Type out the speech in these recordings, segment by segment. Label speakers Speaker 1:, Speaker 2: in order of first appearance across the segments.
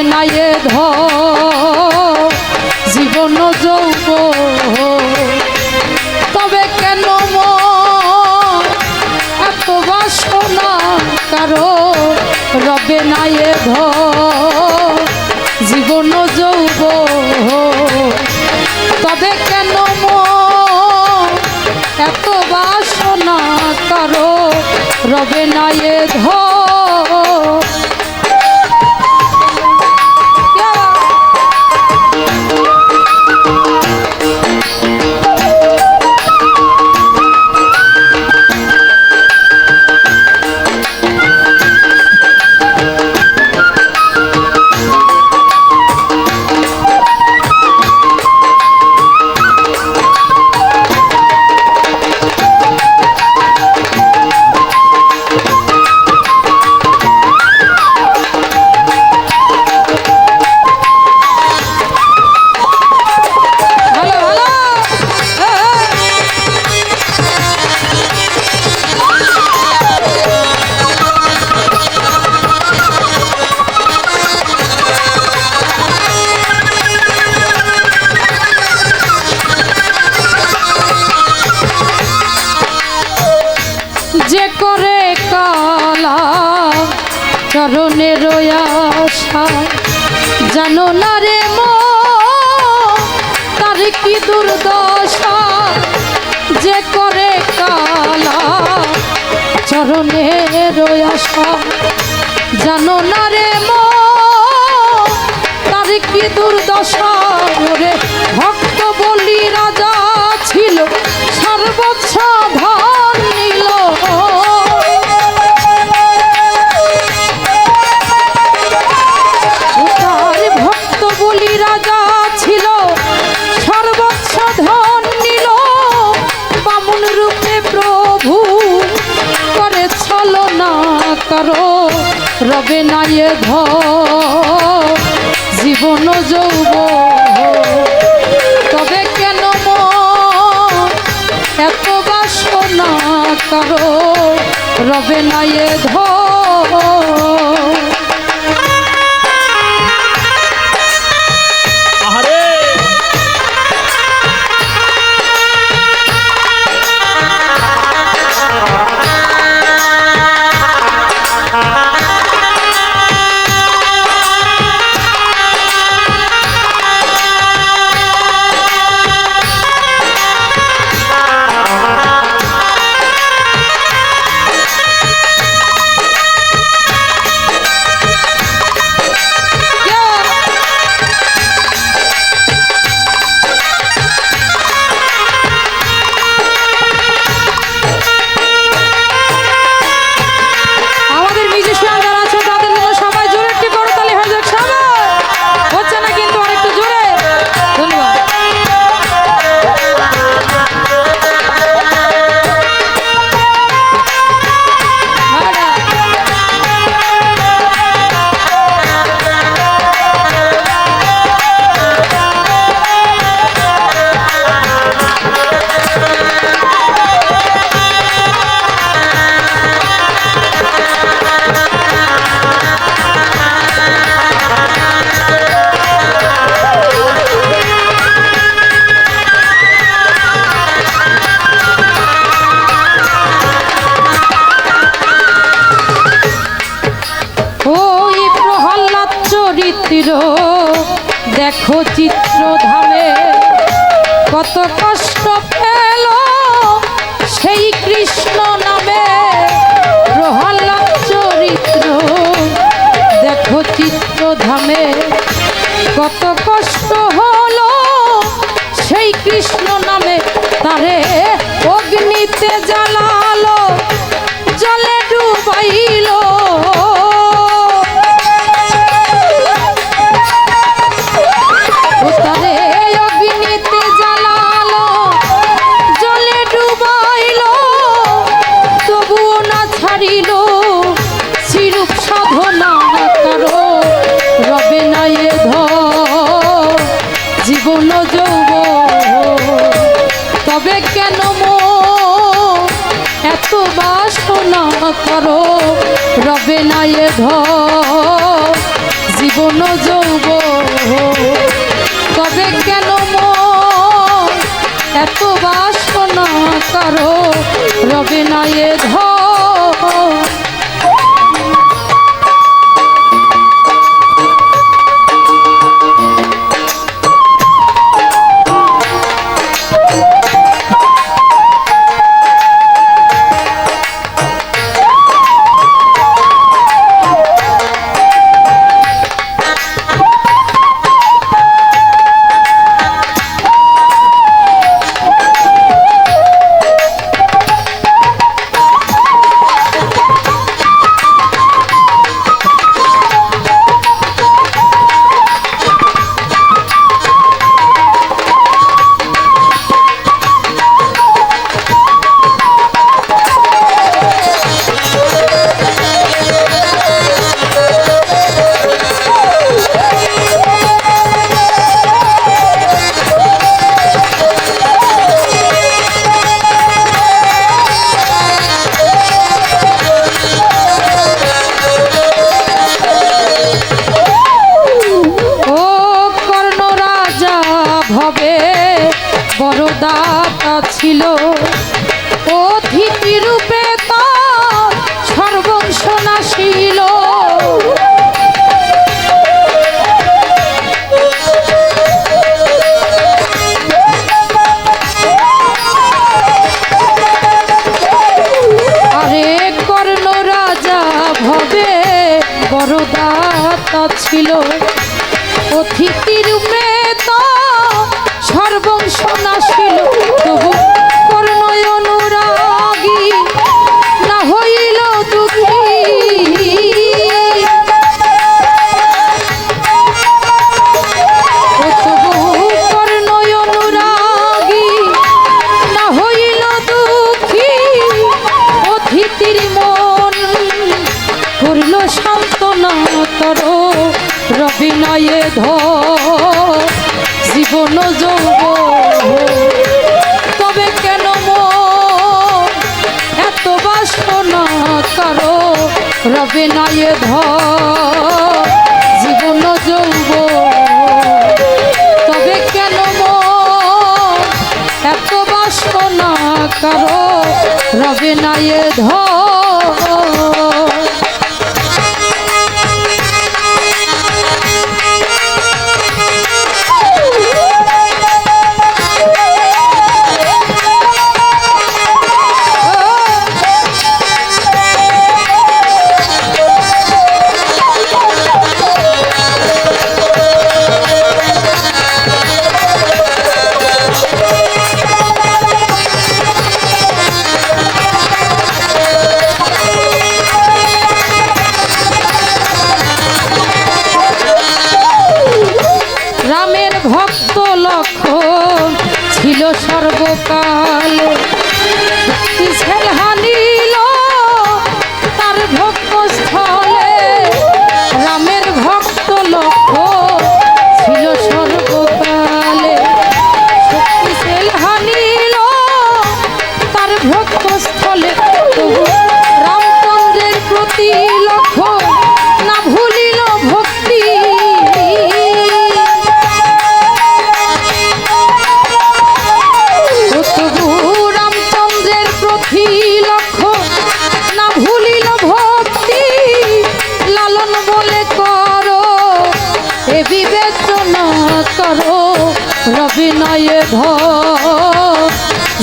Speaker 1: রবে না এ ধ জীবন যৌব তবে কেন এত বাসনা কারও? রবে না এ ধ জীবন যৌব তবে কেন এত বাসনা কারও? রবে না এ ধ জানো না রে মো, তার কি দুর্দশা? যে করে কালা চরণের আশা জানো না রে মো, তার কি দুর্দশা? রে ভক্ত বলি রাজা রবে না এ ধ জীবন যৌব তবে কেন এত বাসনা করো? রবে না এ দেখো চিত্র ধামে কত কষ্ট পেল সেই কৃষ্ণ নামে প্রহ্লাদ চরিত্র। দেখো চিত্র ধামে কত কষ্ট হলো সেই কৃষ্ণ নামে তারে বাসনা করো, রবে নায়ে ধর জীবন যৌব তবে কেন এত বাসনা করো, রবে নায়ে ধর ছিল এখনও যৌব তবে কেন এত বাসনা কারও? রবে নাইয়ে ধর জীবন যৌব তবে কেন এত বাসনা কারও? রবে নাইয়ে ধর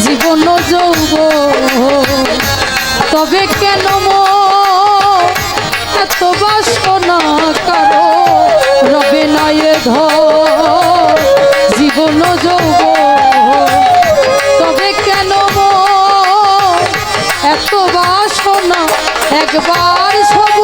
Speaker 1: জীবন যৌব তবে কেন এত বাসনা করো? রবে নয় ধর জীবন যৌব তবে কেন এত বাসনা? একবার সব